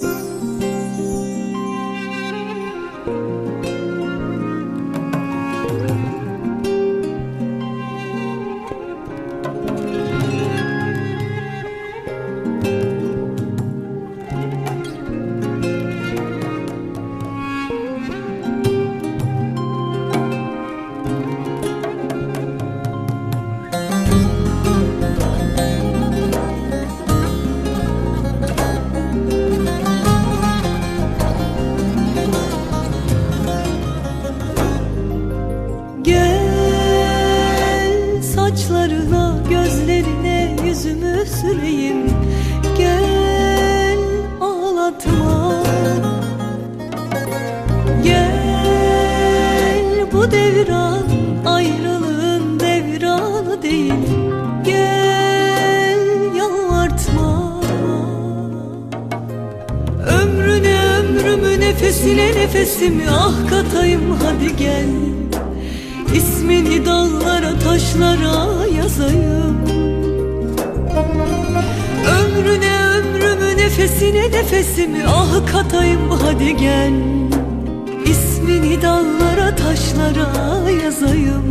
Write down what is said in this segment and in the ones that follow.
Gel nefesine nefesimi ah katayım hadi gel. İsmini dağlara taşlara yazayım. Ömrüne ömrümü nefesine nefesimi ah katayım hadi gel. İsmini dağlara taşlara yazayım.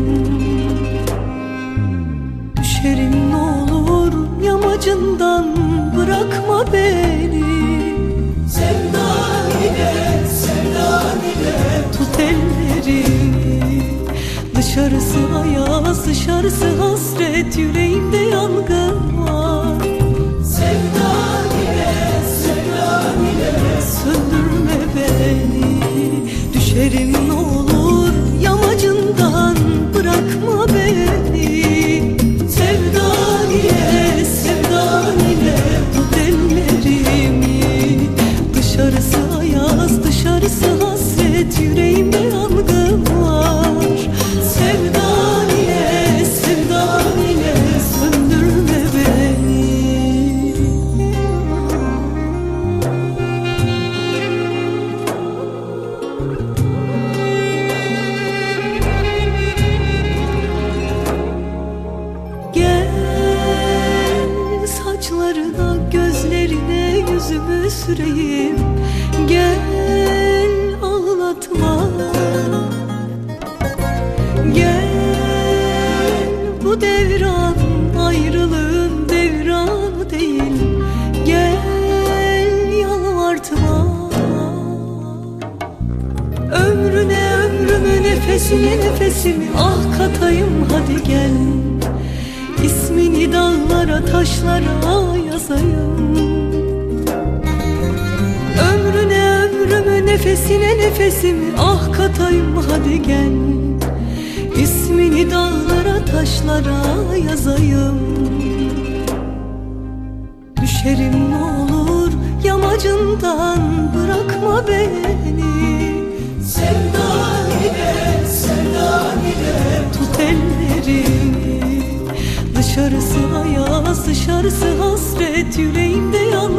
Düşerim ne olur yamacından bırakma beni ayaz, dışarısı hasret Yüreğimde yangın yüzümü süreyim Gel ağlatma. Gel bu devran ayrılığın devranı değil. Gel yalvartma. Ömrüne ömrümü nefesine nefesimi ah katayım hadi gel. İsmini dağlara taşlara yazayım nefesine nefesimi ah katayım hadi gel. İsmini dağlara taşlara yazayım. Düşerim ne olur yamacından bırakma beni. Sevdan ile, sevdan ile. Tut ellerimi. Dışarısı ayaz, dışarısı hasret Yüreğimde yangın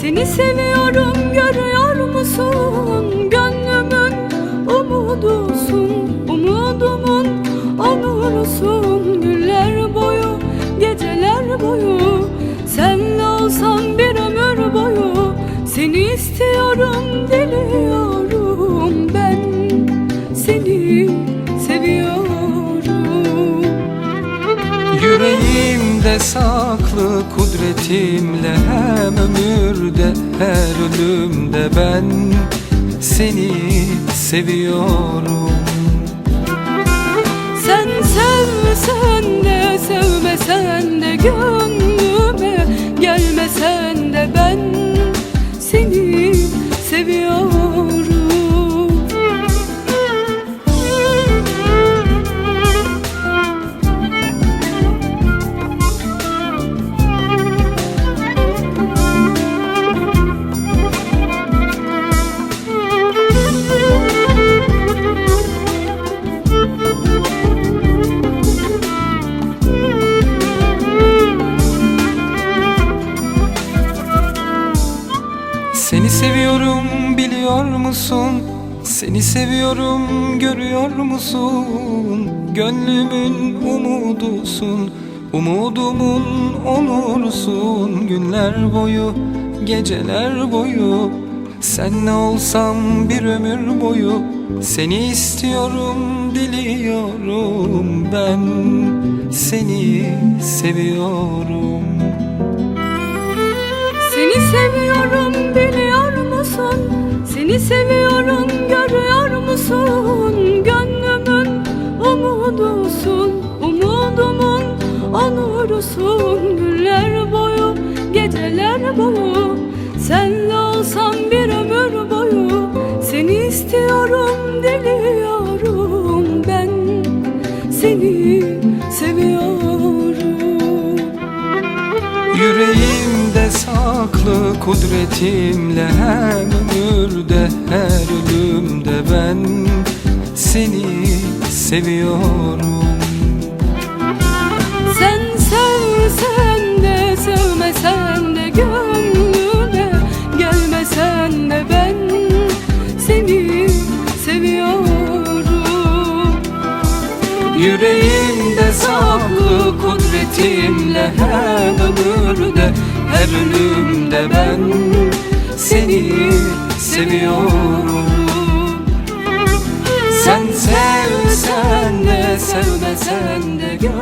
Seni seviyorum görüyor musun? Gönlümün umudusun, umudumun onurusun. Güller boyu, geceler boyu Senle olsam bir ömür boyu Seni istiyorum, diliyorum Ben. Seni seviyorum. Yüreğimde saklı kudretimle her her ölümde ben seni seviyorum. Sen sevsen de sevmesen de gönlüme gelmesen de ben Seni seviyorum biliyor musun? Seni seviyorum görüyor musun? Gönlümün umudusun Umudumun onursun Günler boyu geceler boyu Senle olsam bir ömür boyu Seni istiyorum diliyorum Ben seni seviyorum Seni seviyorum kudretimle hem ömürde her ölümde ben seni seviyorum. Sen sevsen de sevmesen de gönlüme gelmesen de ben seni seviyorum. Yüreğimde saklı kudretimle hem ömürde her ölümde ben seni seviyorum. Sen sevsen de sevmesen de gelmesen